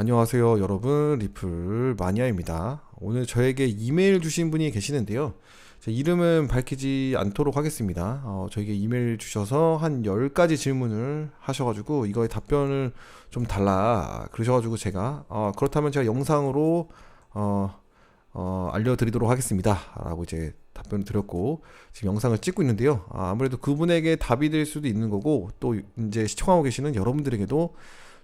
안녕하세요, 여러분. 리플 마니아입니다. 오늘 저에게 이메일 주신 분이 계시는데요. 제 이름은 밝히지 않도록 하겠습니다. 어, 저에게 이메일 주셔서 한 10가지 질문을 하셔가지고 이거에 답변을 좀 달라. 그러셔가지고 제가 어, 그렇다면 제가 영상으로 어, 어, 알려드리도록 하겠습니다. 라고 이제 답변을 드렸고 지금 영상을 찍고 있는데요. 아, 아무래도 그분에게 답이 될 수도 있는 거고 또 이제 시청하고 계시는 여러분들에게도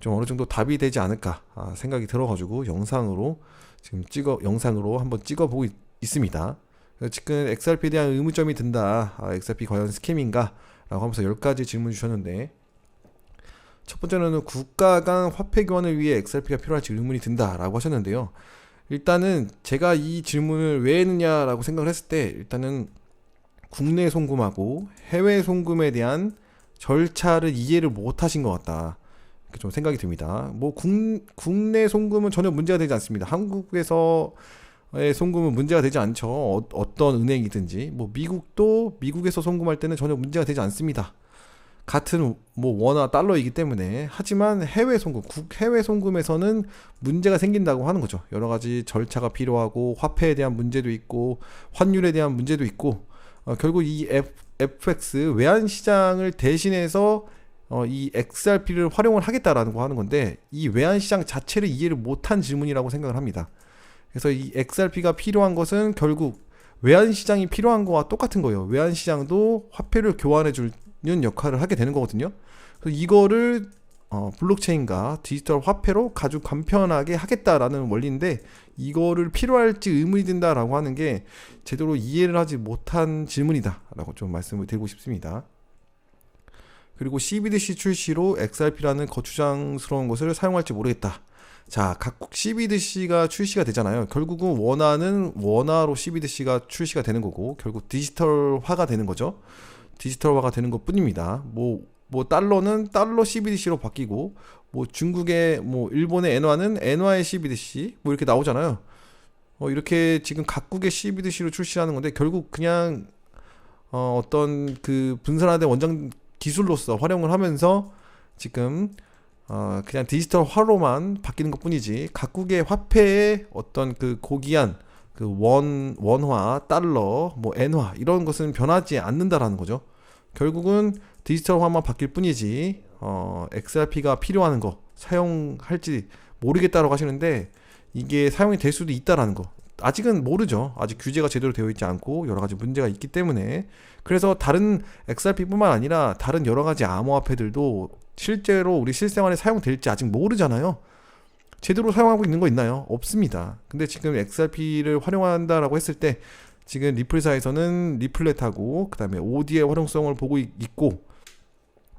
좀 어느 정도 답이 되지 않을까 아, 생각이 들어가지고 영상으로 지금 찍어 영상으로 한번 찍어보고 있, 습니다 지금 XRP에 대한 의문점이 든다. 아, XRP 과연 스캠인가? 라고 하면서 10가지 질문 주셨는데 첫 번째는 국가 간 화폐 교환을 위해 XRP가 필요할지 의문이 든다라고 하셨는데요. 일단은 제가 이 질문을 왜 했느냐라고 생각을 했을 때 일단은 국내 송금하고 해외 송금에 대한 절차를 이해를 못 하신 것 같다. 이렇게 좀 생각이 듭니다. 뭐 국, 국내 송금은 전혀 문제가 되지 않습니다. 한국에서 의 송금은 문제가 되지 않죠. 어, 떤 은행이든지 뭐 미국도 미국에서 송금할 때는 전혀 문제가 되지 않습니다. 같은 뭐 원화 달러이기 때문에 하지만 해외 송금 국 해외 송금에서는 문제가 생긴다고 하는 거죠. 여러 가지 절차가 필요하고 화폐에 대한 문제도 있고 환율에 대한 문제도 있고 어, 결국 이 F, FX 외환 시장을 대신해서 어, 이 XRP를 활용을 하겠다라는 거 하는 건데 이 외환 시장 자체를 이해를 못한 질문이라고 생각을 합니다. 그래서 이 XRP가 필요한 것은 결국 외환 시장이 필요한 거와 똑같은 거예요. 외환 시장도 화폐를 교환해 주는 역할을 하게 되는 거거든요. 그래서 이거를 어, 블록체인과 디지털 화폐로 아주 간편하게 하겠다라는 원리인데 이거를 필요할지 의문이 든다라고 하는 게 제대로 이해를 하지 못한 질문이다라고 좀 말씀을 드리고 싶습니다. 그리고 CBDC 출시로 XRP라는 거추장스러운 것을 사용할지 모르겠다. 자, 각국 CBDC가 출시가 되잖아요. 결국은 원화는 원화로 CBDC가 출시가 되는 거고, 결국 디지털화가 되는 거죠. 디지털화가 되는 것 뿐입니다. 뭐, 뭐, 달러는 달러 CBDC로 바뀌고, 뭐, 중국의, 뭐, 일본의 엔화는 엔화의 CBDC, 뭐, 이렇게 나오잖아요. 어, 이렇게 지금 각국의 CBDC로 출시하는 건데, 결국 그냥, 어, 어떤 그 분산화된 원장 기술로서 활용을 하면서 지금 어 그냥 디지털 화로만 바뀌는 것 뿐이지 각국의 화폐의 어떤 그 고귀한 그 원 원화, 달러, 뭐 엔화 이런 것은 변하지 않는다라는 거죠. 결국은 디지털화만 바뀔 뿐이지 어 XRP가 필요한 거 사용할지 모르겠다라고 하시는데 이게 사용이 될 수도 있다라는 거. 아직은 모르죠. 아직 규제가 제대로 되어 있지 않고 여러 가지 문제가 있기 때문에 그래서 다른 XRP뿐만 아니라 다른 여러 가지 암호화폐들도 실제로 우리 실생활에 사용될지 아직 모르잖아요. 제대로 사용하고 있는 거 있나요? 없습니다. 근데 지금 XRP를 활용한다라고 했을 때 지금 리플사에서는 리플렛하고 그다음에 OD의 활용성을 보고 있고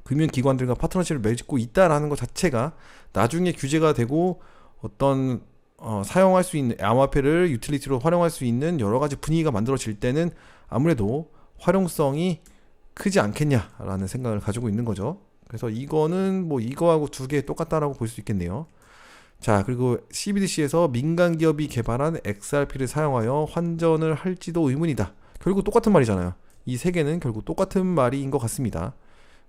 금융기관들과 파트너십을 맺고 있다라는 것 자체가 나중에 규제가 되고 어떤 어, 사용할 수 있는 암호화폐를 유틸리티로 활용할 수 있는 여러 가지 분위기가 만들어질 때는 아무래도 활용성이 크지 않겠냐라는 생각을 가지고 있는 거죠. 그래서 이거는 뭐 이거하고 두 개 똑같다라고 볼 수 있겠네요. 자, 그리고 CBDC에서 민간 기업이 개발한 XRP를 사용하여 환전을 할지도 의문이다. 결국 똑같은 말이잖아요. 이 세 개는 결국 똑같은 말인 것 같습니다.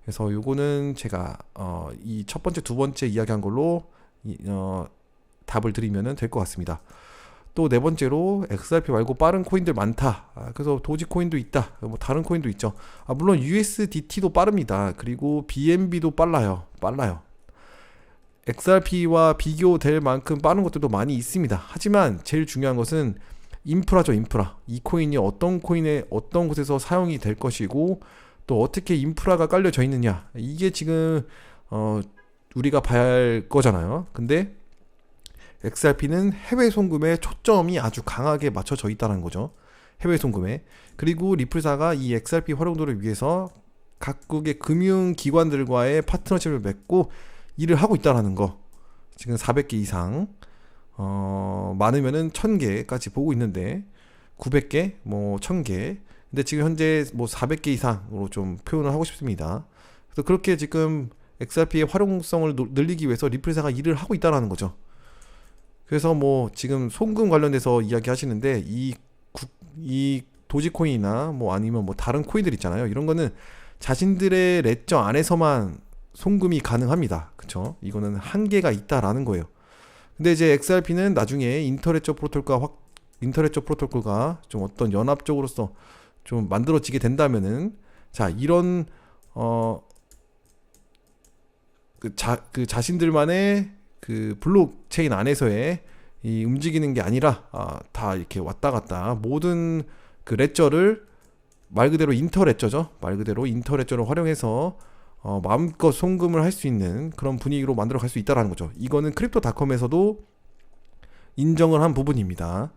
그래서 요거는 제가 어, 이 첫 번째, 두 번째 이야기한 걸로 이, 어, 답을 드리면 될 것 같습니다. 또 네 번째로 XRP 말고 빠른 코인들 많다. 아, 그래서 도지 코인도 있다. 뭐 다른 코인도 있죠. 아, 물론 USDT도 빠릅니다. 그리고 BNB도 빨라요. 빨라요. XRP와 비교될 만큼 빠른 것들도 많이 있습니다. 하지만 제일 중요한 것은 인프라죠, 인프라. 이 코인이 어떤 코인에 어떤 곳에서 사용이 될 것이고 또 어떻게 인프라가 깔려져 있느냐. 이게 지금 어 우리가 봐야 할 거잖아요. 근데 XRP는 해외 송금에 초점이 아주 강하게 맞춰져 있다는 거죠. 해외 송금에. 그리고 리플사가 이 XRP 활용도를 위해서 각국의 금융 기관들과의 파트너십을 맺고 일을 하고 있다라는 거. 지금 400개 이상 어, 많으면은 1000개까지 보고 있는데 900개, 뭐 1000개. 근데 지금 현재 뭐 400개 이상으로 좀 표현을 하고 싶습니다. 그래서 그렇게 지금 XRP의 활용성을 늘리기 위해서 리플사가 일을 하고 있다라는 거죠. 그래서 뭐 지금 송금 관련돼서 이야기 하시는데 이, 국, 이 도지코인이나 뭐 아니면 뭐 다른 코인들 있잖아요. 이런 거는 자신들의 레저 안에서만 송금이 가능합니다. 그쵸? 이거는 한계가 있다라는 거예요. 근데 이제 XRP는 나중에 인터넷적 프로토콜과 확 인터넷적 프로토콜과 좀 어떤 연합적으로서 좀 만들어지게 된다면은 자 이런 어 그 자 그 자신들만의 그 블록체인 안에서의 이 움직이는 게 아니라 아, 다 이렇게 왔다 갔다 모든 그 레저를 말 그대로 인터 레저죠. 말 그대로 인터 레저를 활용해서 어, 마음껏 송금을 할 수 있는 그런 분위기로 만들어 갈 수 있다라는 거죠. 이거는 크립토닷컴에서도 인정을 한 부분입니다.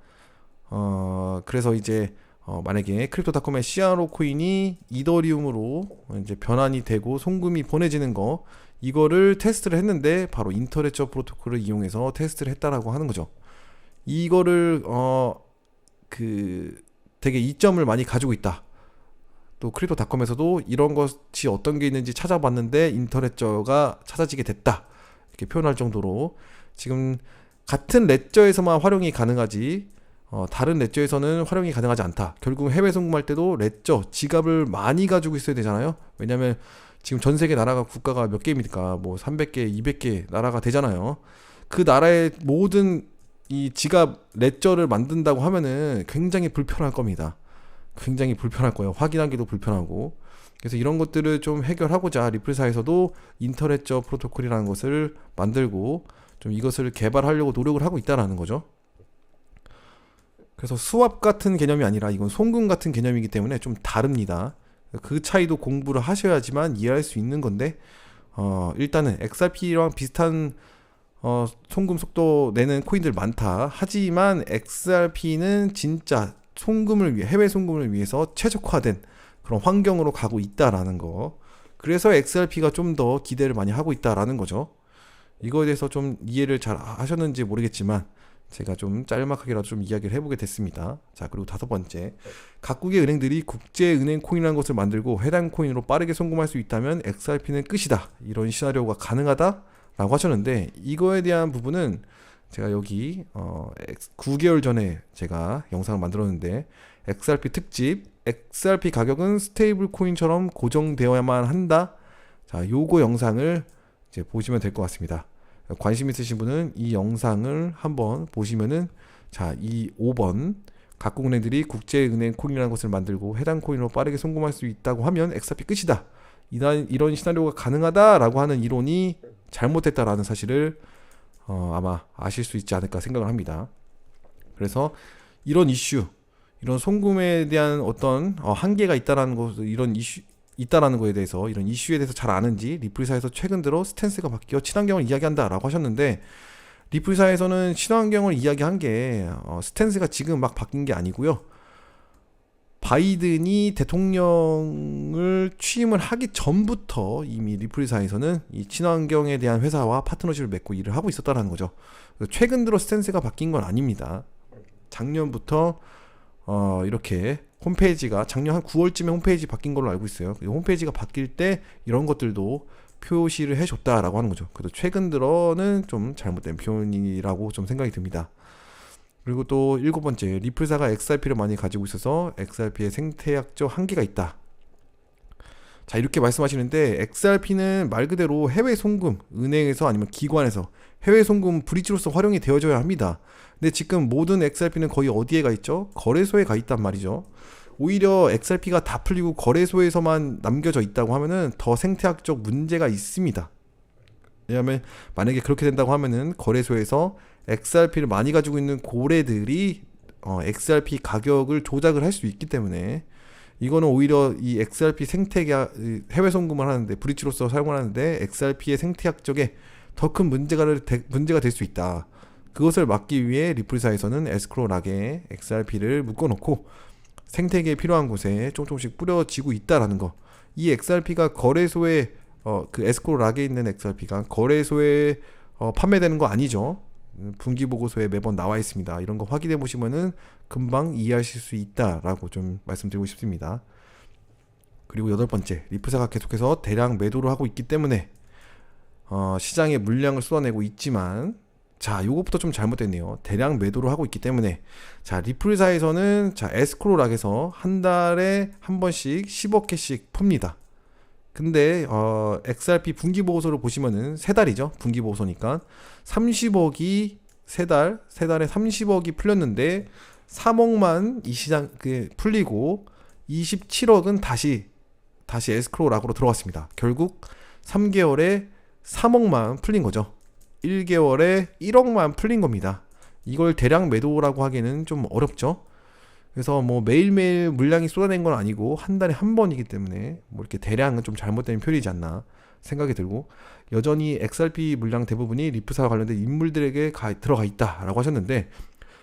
어, 그래서 이제 어, 만약에 크립토닷컴의 CRO 코인이 이더리움으로 이제 변환이 되고 송금이 보내지는 거 이거를 테스트를 했는데 바로 인터레저 프로토콜을 이용해서 테스트를 했다라고 하는 거죠. 이거를 어 그 되게 이점을 많이 가지고 있다. 또 크립토닷컴에서도 이런 것이 어떤 게 있는지 찾아봤는데 인터넷저가 찾아지게 됐다. 이렇게 표현할 정도로 지금 같은 레저에서만 활용이 가능하지 어, 다른 레저에서는 활용이 가능하지 않다. 결국 해외 송금할 때도 레저 지갑을 많이 가지고 있어야 되잖아요. 왜냐하면 지금 전 세계 나라가 국가가 몇 개입니까? 뭐 300개, 200개 나라가 되잖아요. 그 나라의 모든 이 지갑 레저를 만든다고 하면은 굉장히 불편할 겁니다. 굉장히 불편할 거예요. 확인하기도 불편하고. 그래서 이런 것들을 좀 해결하고자 리플사에서도 인터넷저 프로토콜이라는 것을 만들고 좀 이것을 개발하려고 노력을 하고 있다라는 거죠. 그래서 수압 같은 개념이 아니라 이건 송금 같은 개념이기 때문에 좀 다릅니다. 그 차이도 공부를 하셔야지만 이해할 수 있는 건데 어, 일단은 XRP랑 비슷한 어, 송금 속도 내는 코인들 많다. 하지만 XRP는 진짜 송금을 위해 해외 송금을 위해서 최적화된 그런 환경으로 가고 있다라는 거. 그래서 XRP가 좀 더 기대를 많이 하고 있다라는 거죠. 이거에 대해서 좀 이해를 잘 하셨는지 모르겠지만 제가 좀 짤막하게라도 좀 이야기를 해보게 됐습니다. 자, 그리고 다섯 번째. 각국의 은행들이 국제은행 코인이라는 것을 만들고 해당 코인으로 빠르게 송금할 수 있다면 XRP는 끝이다. 이런 시나리오가 가능하다? 라고 하셨는데, 이거에 대한 부분은 제가 여기, 어, 9개월 전에 제가 영상을 만들었는데, XRP 특집, XRP 가격은 스테이블 코인처럼 고정되어야만 한다. 자, 요거 영상을 이제 보시면 될 것 같습니다. 관심 있으신 분은 이 영상을 한번 보시면은 자, 이 5번 각국 은행들이 국제은행 코인이라는 것을 만들고 해당 코인으로 빠르게 송금할 수 있다고 하면 XRP 끝이다. 이런, 이런 시나리오가 가능하다라고 하는 이론이 잘못됐다라는 사실을 어, 아마 아실 수 있지 않을까 생각을 합니다. 그래서 이런 이슈, 이런 송금에 대한 어떤 어, 한계가 있다라는 것, 이런 이슈, 있다라는 거에 대해서 이런 이슈에 대해서 잘 아는지 리플사에서 최근 들어 스탠스가 바뀌어 친환경을 이야기한다라고 하셨는데 리플사에서는 친환경을 이야기한 게 어, 스탠스가 지금 막 바뀐 게 아니고요. 바이든이 대통령을 취임을 하기 전부터 이미 리플사에서는 이 친환경에 대한 회사와 파트너십을 맺고 일을 하고 있었다는 거죠. 최근 들어 스탠스가 바뀐 건 아닙니다. 작년부터 어, 이렇게 홈페이지가 작년 한 9월쯤에 홈페이지 바뀐 걸로 알고 있어요. 홈페이지가 바뀔 때 이런 것들도 표시를 해줬다라고 하는 거죠. 그래도 최근 들어는 좀 잘못된 표현이라고 좀 생각이 듭니다. 그리고 또 일곱 번째, 리플사가 XRP를 많이 가지고 있어서 XRP의 생태학적 한계가 있다. 자, 이렇게 말씀하시는데 XRP는 말 그대로 해외 송금, 은행에서 아니면 기관에서 해외 송금 브릿지로서 활용이 되어져야 합니다. 근데 지금 모든 XRP는 거의 어디에 가 있죠? 거래소에 가 있단 말이죠. 오히려 XRP가 다 풀리고 거래소에서만 남겨져 있다고 하면은 더 생태학적 문제가 있습니다. 왜냐하면 만약에 그렇게 된다고 하면은 거래소에서 XRP를 많이 가지고 있는 고래들이 어, XRP 가격을 조작을 할 수 있기 때문에 이거는 오히려 이 XRP 생태계 해외 송금을 하는데 브릿지로서 사용을 하는데 XRP의 생태학적에 더 큰 문제가 문제가 될 수 있다. 그것을 막기 위해 리플사에서는 에스크로 락에 XRP를 묶어놓고 생태계에 필요한 곳에 조금씩 뿌려지고 있다라는 거. 이 XRP가 거래소에 어, 그 에스크로 락에 있는 XRP가 거래소에 어, 판매되는 거 아니죠. 분기 보고서에 매번 나와 있습니다. 이런 거 확인해 보시면은 금방 이해하실 수 있다라고 좀 말씀드리고 싶습니다. 그리고 여덟 번째, 리프사가 계속해서 대량 매도를 하고 있기 때문에 어, 시장에 물량을 쏟아내고 있지만 자, 요것부터 좀 잘못됐네요. 대량 매도를 하고 있기 때문에 자, 리플사에서는 자, 에스크로락에서 한 달에 한 번씩 10억 개씩 풉니다. 근데 어, XRP 분기 보고서를 보시면은 세 달이죠. 분기 보고서니까 30억이 세 달, 세 달에 30억이 풀렸는데 3억만 이 시장 그 풀리고 27억은 다시 다시 에스크로 락으로 들어갔습니다. 결국 3개월에 3억만 풀린 거죠. 1개월에 1억만 풀린 겁니다. 이걸 대량 매도라고 하기에는 좀 어렵죠. 그래서 뭐 매일매일 물량이 쏟아낸 건 아니고 한 달에 한 번이기 때문에 뭐 이렇게 대량은 좀 잘못된 표현이지 않나 생각이 들고 여전히 XRP 물량 대부분이 리프사와 관련된 인물들에게 가, 들어가 있다라고 하셨는데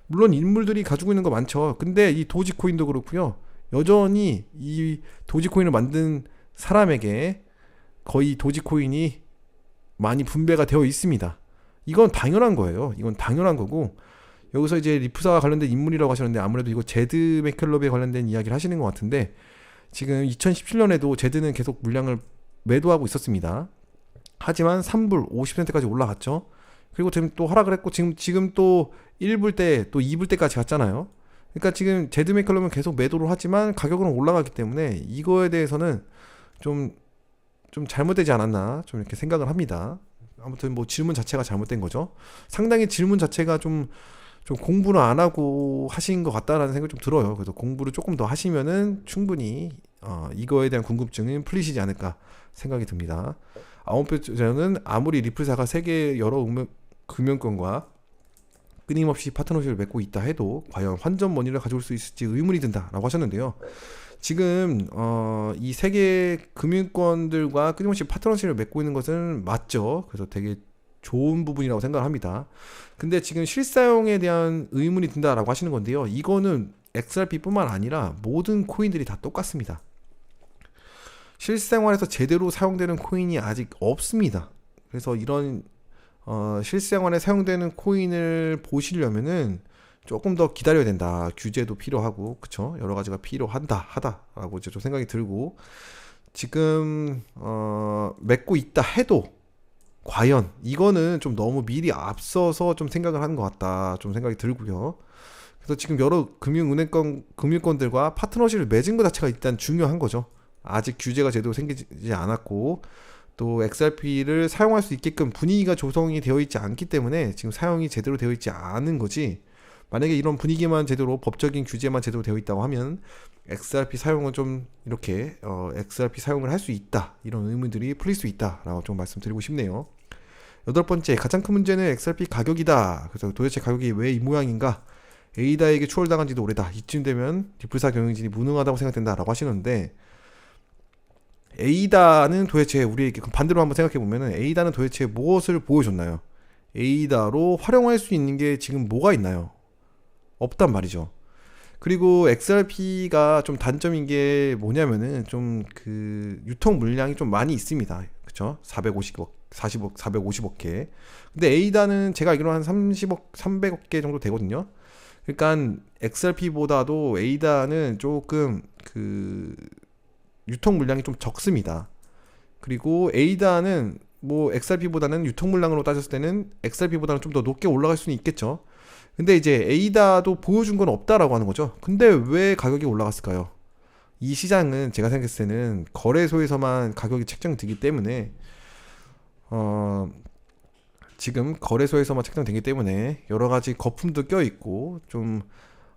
물론 인물들이 가지고 있는 거 많죠. 근데 이 도지코인도 그렇고요. 여전히 이 도지코인을 만든 사람에게 거의 도지코인이 많이 분배가 되어 있습니다. 이건 당연한 거예요. 이건 당연한 거고 여기서 이제 리프사와 관련된 인물이라고 하셨는데 아무래도 이거 제드 맥켈럽에 관련된 이야기를 하시는 것 같은데 지금 2017년에도 제드는 계속 물량을 매도하고 있었습니다. 하지만 3불 50%까지 올라갔죠. 그리고 지금 또 하락을 했고 지금 지금 또 1불 때 또 2불 때까지 갔잖아요. 그러니까 지금 제드 맥켈럼은 계속 매도를 하지만 가격은 올라가기 때문에 이거에 대해서는 좀 좀 잘못되지 않았나 좀 이렇게 생각을 합니다. 아무튼 뭐 질문 자체가 잘못된 거죠. 상당히 질문 자체가 좀 좀 공부를 안 하고 하신 것 같다라는 생각이 좀 들어요. 그래서 공부를 조금 더 하시면은 충분히 어, 이거에 대한 궁금증은 풀리시지 않을까 생각이 듭니다. 아홉 번째는 아무리 리플사가 세계 여러 금융, 금융권과 끊임없이 파트너십을 맺고 있다 해도 과연 환전 머니를 가져올 수 있을지 의문이 든다라고 하셨는데요. 지금 어, 이 세계 금융권들과 끊임없이 파트너십을 맺고 있는 것은 맞죠. 그래서 되게 좋은 부분이라고 생각을 합니다. 근데 지금 실사용에 대한 의문이 든다라고 하시는 건데요. 이거는 XRP뿐만 아니라 모든 코인들이 다 똑같습니다. 실생활에서 제대로 사용되는 코인이 아직 없습니다. 그래서 이런 어, 실생활에 사용되는 코인을 보시려면은 조금 더 기다려야 된다. 규제도 필요하고, 그쵸? 여러 가지가 필요한다, 하다라고 이제 좀 생각이 들고, 지금, 어, 맺고 있다 해도, 과연, 이거는 좀 너무 미리 앞서서 좀 생각을 하는 것 같다. 좀 생각이 들고요. 그래서 지금 여러 금융은행권, 금융권들과 파트너십을 맺은 것 자체가 일단 중요한 거죠. 아직 규제가 제대로 생기지 않았고, 또 XRP를 사용할 수 있게끔 분위기가 조성이 되어 있지 않기 때문에 지금 사용이 제대로 되어 있지 않은 거지. 만약에 이런 분위기만 제대로 법적인 규제만 제대로 되어 있다고 하면 XRP 사용은 좀 이렇게 어, XRP 사용을 할 수 있다 이런 의문들이 풀릴 수 있다라고 좀 말씀드리고 싶네요. 여덟 번째 가장 큰 문제는 XRP 가격이다. 그래서 도대체 가격이 왜 이 모양인가? 에이다에게 추월당한 지도 오래다. 이쯤 되면 디플사 경영진이 무능하다고 생각된다라고 하시는데 에이다는 도대체 우리에게 반대로 한번 생각해 보면은 에이다는 도대체 무엇을 보여줬나요? 에이다로 활용할 수 있는 게 지금 뭐가 있나요? 없단 말이죠. 그리고 XRP가 좀 단점인 게 뭐냐면은 좀 그 유통 물량이 좀 많이 있습니다. 그쵸? 450억, 40억, 450억 개. 근데 에이다는 제가 알기로 한 30억, 300억 개 정도 되거든요. 그러니까 XRP보다도 에이다는 조금 그 유통 물량이 좀 적습니다. 그리고 에이다는 뭐 XRP보다는 유통 물량으로 따졌을 때는 XRP보다는 좀 더 높게 올라갈 수는 있겠죠. 근데 이제 에이다도 보여준 건 없다라고 하는 거죠. 근데 왜 가격이 올라갔을까요? 이 시장은 제가 생각했을 때는 거래소에서만 가격이 책정되기 때문에 어 지금 거래소에서만 책정되기 때문에 여러 가지 거품도 껴 있고 좀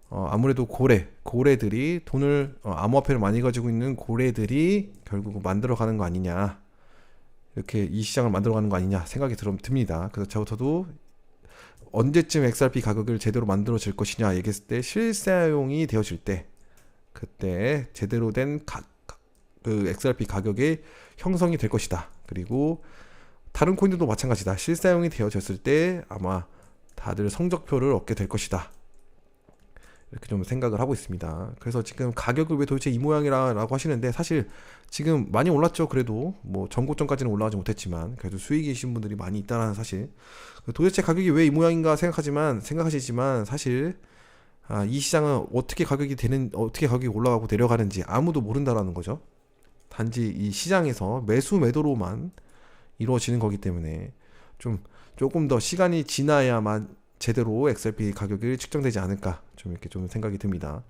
어, 아무래도 고래, 고래들이 돈을 어, 암호화폐를 많이 가지고 있는 고래들이 결국 만들어가는 거 아니냐 이렇게 이 시장을 만들어가는 거 아니냐 생각이 들, 듭니다. 그래서 저도 언제쯤 XRP 가격을 제대로 만들어질 것이냐 얘기했을 때 실사용이 되어질 때 그때 제대로 된 가, 그 XRP 가격이 형성이 될 것이다. 그리고 다른 코인들도 마찬가지다. 실사용이 되어졌을 때 아마 다들 성적표를 얻게 될 것이다. 이렇게 좀 생각을 하고 있습니다. 그래서 지금 가격을 왜 도대체 이 모양이라고 하시는데 사실 지금 많이 올랐죠. 그래도 뭐 전고점까지는 올라가지 못했지만 그래도 수익이신 분들이 많이 있다는 사실. 도대체 가격이 왜 이 모양인가 생각하지만 생각하시지만 사실 아, 이 시장은 어떻게 가격이 되는 어떻게 가격이 올라가고 내려가는지 아무도 모른다라는 거죠. 단지 이 시장에서 매수 매도로만 이루어지는 거기 때문에 좀 조금 더 시간이 지나야만 제대로 XRP 가격이 측정되지 않을까 좀 이렇게 좀 생각이 듭니다.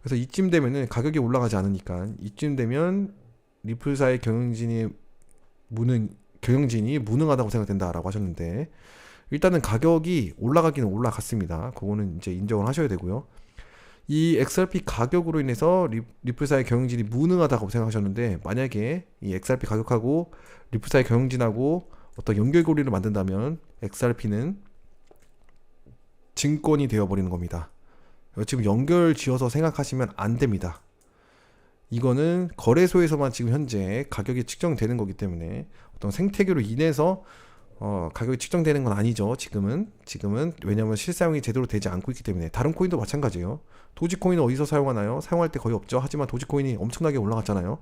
그래서 이쯤 되면은 가격이 올라가지 않으니까 이쯤 되면 리플사의 경영진이 무능 경영진이 무능하다고 생각된다라고 하셨는데 일단은 가격이 올라가기는 올라갔습니다. 그거는 이제 인정을 하셔야 되고요. 이 XRP 가격으로 인해서 리, 리플사의 경영진이 무능하다고 생각하셨는데 만약에 이 XRP 가격하고 리플사의 경영진하고 어떤 연결고리를 만든다면 XRP는 증권이 되어버리는 겁니다. 지금 연결 지어서 생각하시면 안 됩니다. 이거는 거래소에서만 지금 현재 가격이 측정되는 거기 때문에 어떤 생태계로 인해서 어, 가격이 측정되는 건 아니죠. 지금은 지금은 왜냐하면 실사용이 제대로 되지 않고 있기 때문에 다른 코인도 마찬가지예요. 도지코인은 어디서 사용하나요? 사용할 때 거의 없죠. 하지만 도지코인이 엄청나게 올라갔잖아요.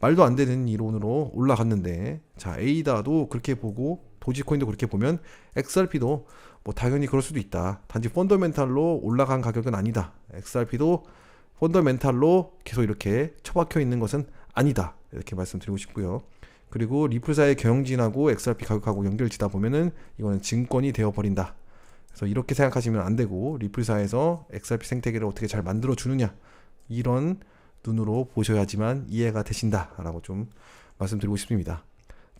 말도 안 되는 이론으로 올라갔는데 자 에이다도 그렇게 보고 도지코인도 그렇게 보면 XRP도 뭐 당연히 그럴 수도 있다. 단지 펀더멘탈로 올라간 가격은 아니다. XRP도 펀더멘탈로 계속 이렇게 처박혀 있는 것은 아니다. 이렇게 말씀드리고 싶고요. 그리고 리플사의 경영진하고 XRP 가격하고 연결지다 보면은 이거는 증권이 되어 버린다. 그래서 이렇게 생각하시면 안 되고 리플사에서 XRP 생태계를 어떻게 잘 만들어 주느냐 이런 눈으로 보셔야지만 이해가 되신다라고 좀 말씀드리고 싶습니다.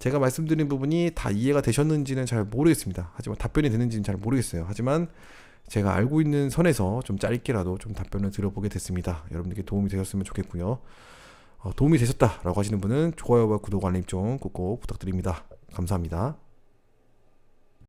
제가 말씀드린 부분이 다 이해가 되셨는지는 잘 모르겠습니다. 하지만 답변이 되는지는 잘 모르겠어요. 하지만 제가 알고 있는 선에서 좀 짧게라도 좀 답변을 드려보게 됐습니다. 여러분들께 도움이 되셨으면 좋겠고요. 어, 도움이 되셨다라고 하시는 분은 좋아요와 구독 알림 좀 꼭꼭 부탁드립니다. 감사합니다.